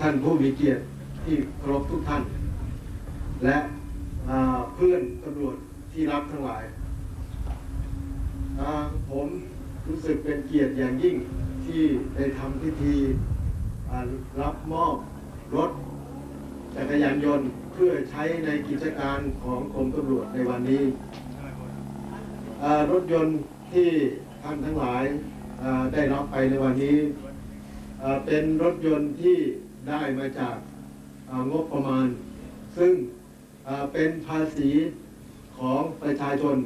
ท่านผู้มีเกียรติที่เคารพทุกท่าน และเพื่อนตำรวจที่รักทั้งหลาย ผมรู้สึกเป็นเกียรติอย่างยิ่งที่ได้ทำพิธีรับมอบรถจักรยานยนต์เพื่อใช้ในกิจการของกรมตำรวจในวันนี้ รถยนต์ที่ท่านทั้งหลายได้รับไปในวันนี้ เป็นรถยนต์ที่ ได้มาจากงบประมาณ ซึ่งเป็นภาษีของประชาชน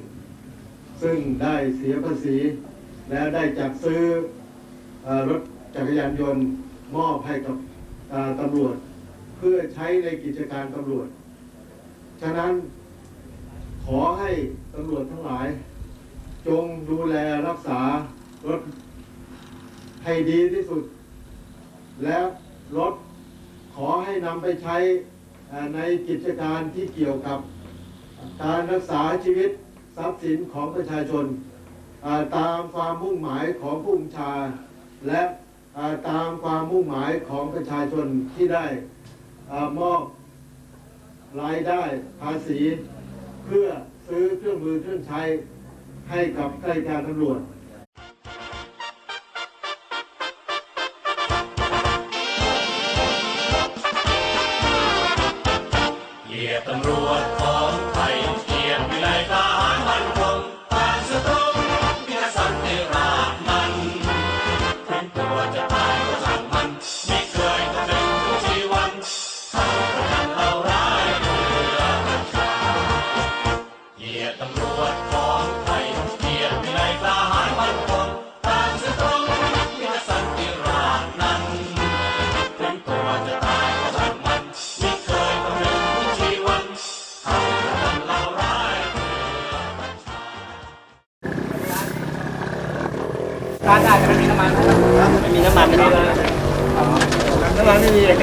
ซึ่งได้เสียภาษี และได้จัดซื้อรถจักรยานยนต์มอบให้กับตำรวจ เพื่อใช้ในกิจการตำรวจ ฉะนั้นขอให้ตำรวจทั้งหลาย จงดูแลรักษารถให้ดีที่สุด และรถ ขอให้นำไปใช้ในกิจการที่เกี่ยวกับการรักษาชีวิตทรัพย์สินของประชาชน ตามความมุ่งหมายของผู้บัญชา และตามความมุ่งหมายของประชาชนที่ได้มอบรายได้ภาษี เพื่อซื้อเครื่องมือเครื่องใช้ให้กับข้าราชการตำรวจ ติตำรวจ ร้ารได้แต่ไม่มีน้ำมันไม่มีน้ำมันไม่มีน้ำมัน้ำมันไม่มีเลย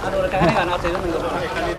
เอาดูกันให้ก่อนเอาซื้อมันก่อน